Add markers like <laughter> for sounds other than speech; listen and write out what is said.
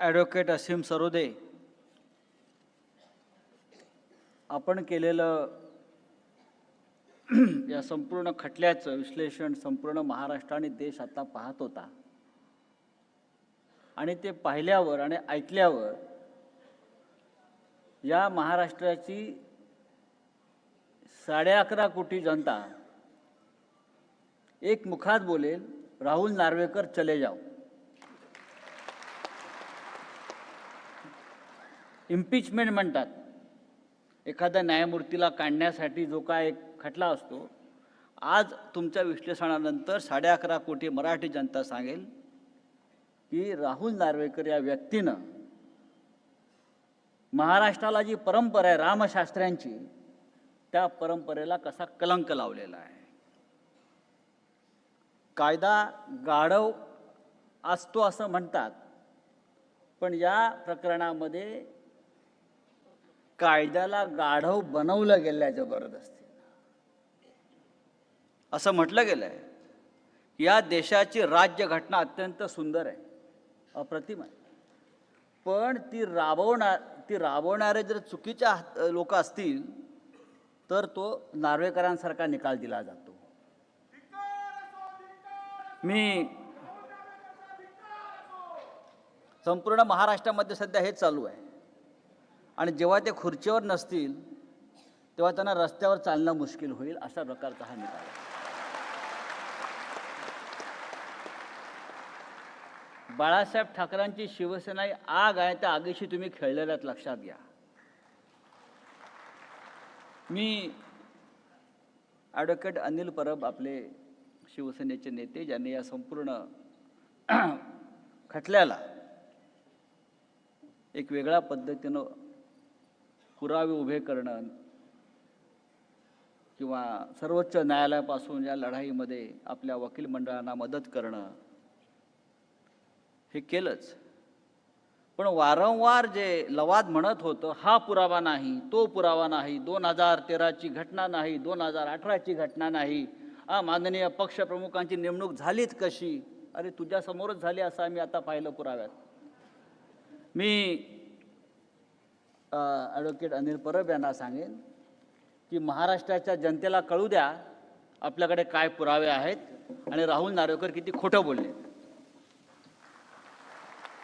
Advocate असीम सरोदे. आपण केलेलं <clears throat> या संपूर्ण खटल्याचं विश्लेषण संपूर्ण महाराष्ट्र आणि देश आता पाहत होता. आणि ते पाहिल्यावर आणि ऐकल्यावर या महाराष्ट्राची साडे अकरा कोटी जनता एक मुखात बोलेल राहुल नार्वेकर चले जाओ. इम्पिचमेंट म्हणतात. एखाद्या न्यायमूर्तीला काढण्यासाठी जो काय एक खटला असतो आज तुमच्या विश्लेषणानंतर साडे अकरा कोटी मराठी जनता सांगेल की राहुल नार्वेकर या व्यक्तीनं महाराष्ट्राला जी परंपरा आहे रामशास्त्र्यांची त्या परंपरेला कसा कलंक लावलेला आहे. कायदा गाढव असतो असं म्हणतात पण या प्रकरणामध्ये कायद्याला गाढव बनवलं गेलं जबरदस्ती. असं म्हटलं गेलं आहे या देशाची राज्यघटना अत्यंत सुंदर आहे अप्रतिम आहे. पण ती राबवणार ती राबवणारे जर चुकीच्या लोक असतील तर तो नार्वेकरांसारखा निकाल दिला जातो. मी संपूर्ण महाराष्ट्रामध्ये सध्या हेच चालू आहे. आणि जेव्हा ते खुर्चीवर नसतील तेव्हा त्यांना रस्त्यावर चालणं मुश्किल होईल अशा प्रकारचा हा निकाल बाळासाहेब ठाकरेंची शिवसेना ही आग आहे त्या आगीशी तुम्ही खेळलेल्यात लक्षात घ्या. मी ॲडव्होकेट अनिल परब आपले शिवसेनेचे नेते ज्यांनी या संपूर्ण <clears throat> खटल्याला एक वेगळ्या पद्धतीनं पुरावे उभे करणं किंवा सर्वोच्च न्यायालयापासून या लढाईमध्ये आपल्या वकील मंडळांना मदत करणं हे केलंच. पण वारंवार जे लवाद म्हणत होतं हा पुरावा नाही तो पुरावा नाही दोन हजार तेराची घटना नाही दोन हजार अठराची घटना नाही आ माननीय पक्षप्रमुखांची नेमणूक झालीच कशी? अरे तुझ्यासमोरच झाली असं आम्ही आता पाहिलं पुराव्यात. मी ॲडव्होकेट अनिल परब यांना सांगेन की महाराष्ट्राच्या जनतेला कळू द्या आपल्याकडे काय पुरावे आहेत. आणि राहुल नार्वेकर किती खोटं बोलले.